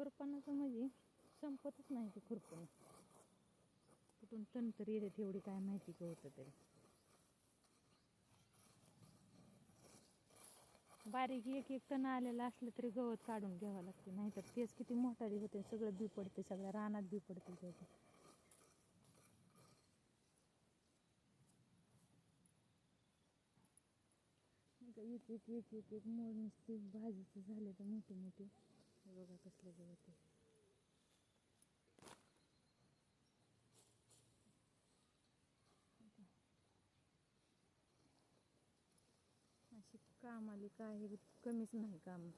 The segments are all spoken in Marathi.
खुरपणाचं म्हणजे संपतच नाही ते खुरपण. कुठून तंतर येते तेवढी काय माहिती का होतं तरी. बारीक एक एक तण आलेलं असलं तरी गवत काढून घ्यावं लागते नाहीतर तेच किती मोठारी होते सगळं बी पडते सगळ्या रानात बी पडते त्याचं एक एक एक एक एक मोड नुसते भाजीचं झाले तर मोठे मोठे. बघा कसले गवत अशी काम आली काय कमीच नाही काम.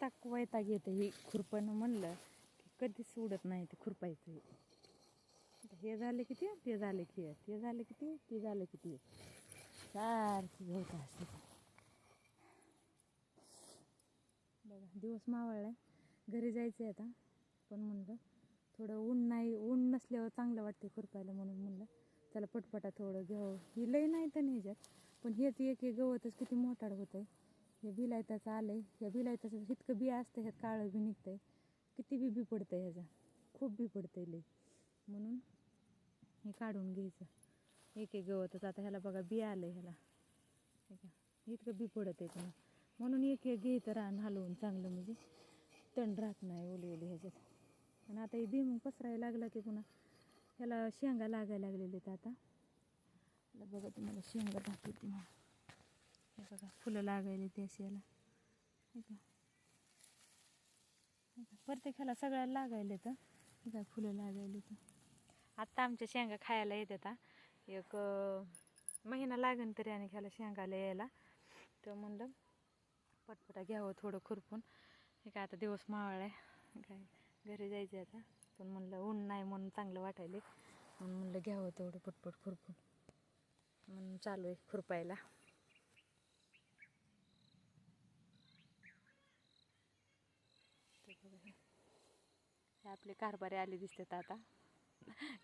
नुसता वैताग येतं हे खुरपणं म्हणलं की कधीच उडत नाही ते खुरपायचं हे. हे झालं किती ते ते झालं की ते झालं किती ते झालं किती सारखी होत असते. बघा दिवस मावळला आहे घरी जायचं आहे आता पण म्हणलं थोडं ऊन नाही ऊन नसल्यावर चांगलं वाटते खुरपायला म्हणून म्हणलं. त्याला पटपटा थोडं घ्यावं. ही लई नाही तर ह्याच्यात पण हेच एक एक गवतच किती मोठाड होतं आहे हे बिलायताचं आलं आहे ह्या बिलायताचं इतकं बी असतं ह्यात काळं बी निघतं आहे किती बी बी पडतं ह्याचा. खूप बी पडतं आहे लई म्हणून हे काढून घ्यायचं. एक एक गवतच. आता ह्याला बघा बी आलं आहे ह्याला इतकं बी पडत आहे पुन्हा म्हणून एक एक घ्यायचं रान हलवून चांगलं म्हणजे. तण राहत नाही ओली ओली ह्याच्यात. आणि आता हे भीम पसरायला लागला की पुन्हा. ह्याला शेंगा लागायला लागलेले आहेत आता. बघा तुम्हाला शेंगा दाखवते मला हे बघा फुलं लागायले ते अशी याला हे का प्रत्येकाला सगळ्याला लागायले तर हे काय फुलं लागायले तर आत्ता आमच्या शेंगा खायला येतात एक महिना लागेल तरी आणि खायला शेंगाला यायला. तर म्हणलं पटपटा घ्यावं थोडं खुरपून. हे काय आता दिवस मावळाय काय घरी जायचं आता. पण म्हणलं ऊन नाही म्हणून चांगलं वाटायले म्हणून म्हणलं घ्यावं तेवढं पटपट खुरपून. म्हणून चालू आहे खुरपायला ते बघा हे. हे आपले कारभारे आले दिसतात आता.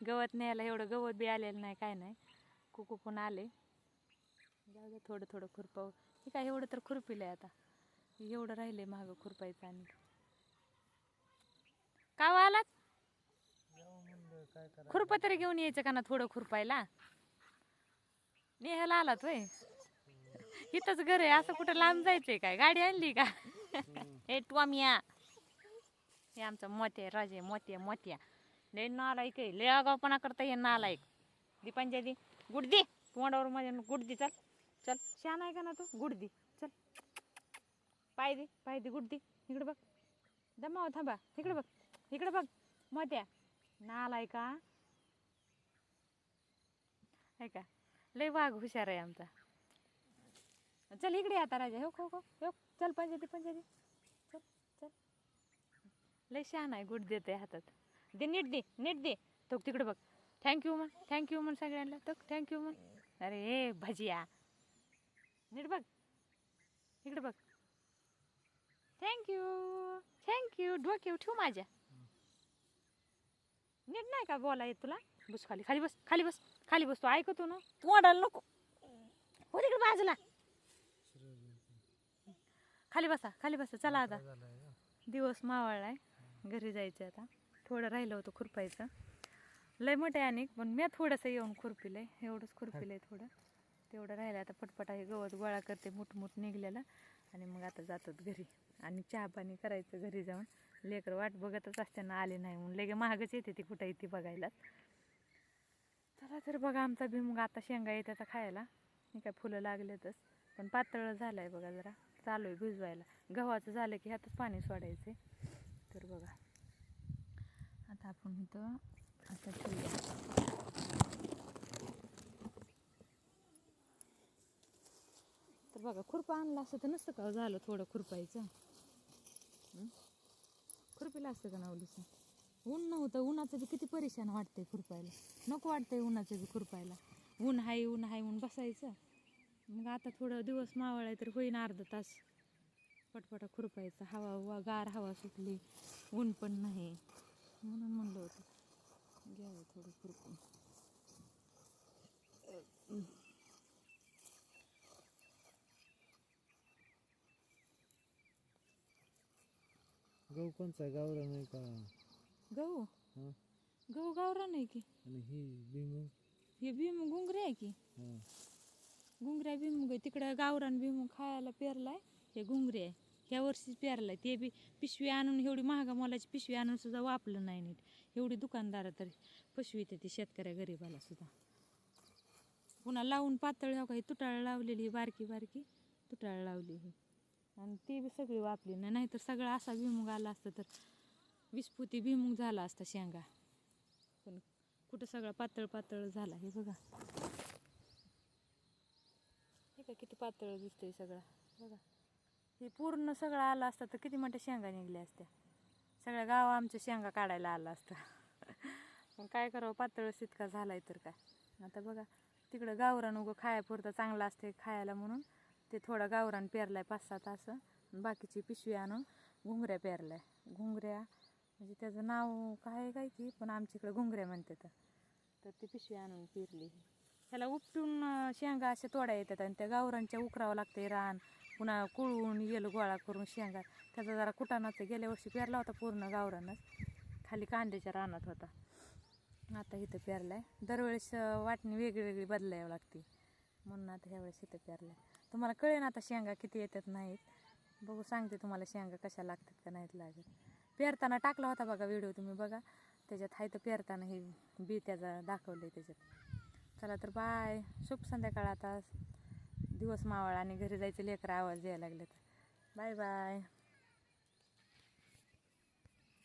गवत न्यायला एवढं गवत बी आलेलं नाही काय नाही. कुकू पण आले. जाऊ दे थोडं थोडं खुरपाव. हे काय एवढं तर खुरपिलं आहे आता. एवढं राहिलंय मागं खुरपायचं आणि. का हो आलात? खुरपं तरी घेऊन यायचं का ना थोडं खुरपायला? नेहाला आलात वय इथंच घर आहे असं कुठं लांब जायचंय काय? गाडी आणली का? हे टॉमिया. हे आमचा आहे राजे मोत्या मोत्या लय नालायक आहे. लय आगावपणा करता हे नालायक. दी पंजाबी गुड दे. तोंडावर माझ्या गुड दे. चल. चल. शान आहे का ना तू? Good they. चल. पाय दे. पाय दे. Good they. इकडे बघ. दमाव थांबा. इकडे बघ. इकडे बघ. मोत्या. नालाय का आहे का? लय वाघ हुशार आहे आमचा. चल इकडे आता राजा. हो खो खो हो. चल पंजाबी पंजाबी लय शहाणा आहे गुड देते हातात. दे नीट दे नीट दे. तो तिकडे बघ. थँक्यू म्हण थँक्यू म्हण सगळ्यांना. तो थँक्यू म्हण अरे ए भजिया. नीट बघ. इकडे बघ. थँक्यू थँक्यू डोक्यावर ठेवू माझ्या. नीट नाही का बोला येत तुला? बस खाली खाली बस खाली बस खाली बस. तू ऐकतो ना? तू ओढायला नको. हो तिकडे बाजूला. खाली बसा खाली बसा. चला आता. दिवस मावळलाय. घरी जायचं आता. थोडं राहिलं होतं खुरपायचं. लय मोठं आहे अनेक पण मी थोडंसं येऊन खुरपिलंय एवढंच खुरपिलंय थोडं. तेवढं राहिलं. आता पटपटा हे गवत गोळा करते मुठमुठ निघलेलं. आणि मग आता जातात घरी. आणि चहा पाणी करायचं घरी जाऊन. लेकर वाट बघतच असताना आले नाही म्हणून. लगे महागच येते ती कुठं येते बघायला चला तर बघा आमचा भीमुग. आता शेंगा येते आता खायला. काय फुलं लागलेतच. पण पातळ झालं आहे बघा जरा. चालू आहे भिजवायला. गव्हाचं झालं की ह्यातच पाणी सोडायचे तर बघा. आता आपण इथं आता ठेवूया. तर बघा खुरपा आणला असतं तर नसतं का हो झालं थोडं खुरपायचं? खुरपीला असतं का नावलीचं ऊन नव्हतं. उन्हाचं बी किती परेशान वाटतंय खुरपायला. नको वाटतंय उन्हाचं बी खुरपायला. ऊन हाय ऊन हाय म्हणून बसायचं. मग आता थोडं दिवस मावळाय तर होईन अर्धा तास. पटपटा खुरपायचं. हवा वा गार हवा सुटली. ऊन पण नाही. म्हणून म्हणलं होतं घ्यावं थोडं खुरपून. गहू कोणचा? आहे? गावरान आहे का? गहू? हा. गहू गावरा नाही की? आणि ही हे भीम गुंगरे आहे की? हा. गुंगऱ्या भीमुग आहे तिकडं गावरान भीमुग खायला पेरलाय. हे गुंगरे आहे. ह्या वर्षीच पेरला ते बी पिशवी आणून एवढी महागा मोलाची पिशवी आणून सुद्धा वापलं नाही नीट. एवढी दुकानदार तर पशवी ती शेतकऱ्या गरीबाला सुद्धा. पुन्हा लावून पातळ हो काही तुटाळ लावलेली बारकी बारकी तुटाळ लावली ही. आणि ती बी सगळी वापली नाही नाहीतर सगळं असा भीमुग आला असतं तर विस्फुती भीमुग झाला असता शेंगा. पण कुठं सगळा पातळ पातळ झाला हे बघा. हे का किती पातळ दिसतंय सगळं. बघा. हे पूर्ण सगळं आलं असतं तर किती मोठ्या शेंगा निघल्या असत्या. सगळ्या गाव आमच्या शेंगा काढायला आलं असतं. मग काय करावं पातळच इतका आहे तर काय? आता बघा तिकडं गावरान उगं खायापुरतं चांगलं असते खायला म्हणून. ते थोडं गावरान पेरलाय पाच सात असं. बाकीची पिशवी आणून घुंगऱ्या पेरलाय. घुंगऱ्या म्हणजे त्याचं नाव काय काय की पण आमच्या इकडं घुंगऱ्या म्हणतात. तर ती पिशवी आणून पेरली. त्याला उपटून शेंगा अशा तोड्या येतात आणि त्या गावरांच्या उकरावं लागते रान. पुन्हा कुळून येल गोळा करून शेंगा. त्याचा जरा कुटाणाचं गेल्या वर्षी पेरला होता पूर्ण गावरानच. खाली कांद्याच्या रानात होता. आता इथं पेरलाय. दरवेळेस वाटणी वेगळी वेगळी बदलावं लागते. म्हणून आता ह्यावेळेस इथं पेरलाय. तुम्हाला कळेन आता शेंगा किती येतात नाहीत. बघू सांगते तुम्हाला शेंगा कशा लागतात का नाहीत लागत. पेरताना टाकला होता बघा व्हिडिओ तुम्ही बघा. त्याच्यात हाय तर पेरताना हे बी त्याचा दाखवलं आहे त्याच्यात. चला तर बाय. शुभ संध्याकाळ आता. दिवस मावळ आणि घरी जायचं लेकरं आवाज द्यायला लागले तर बाय बाय.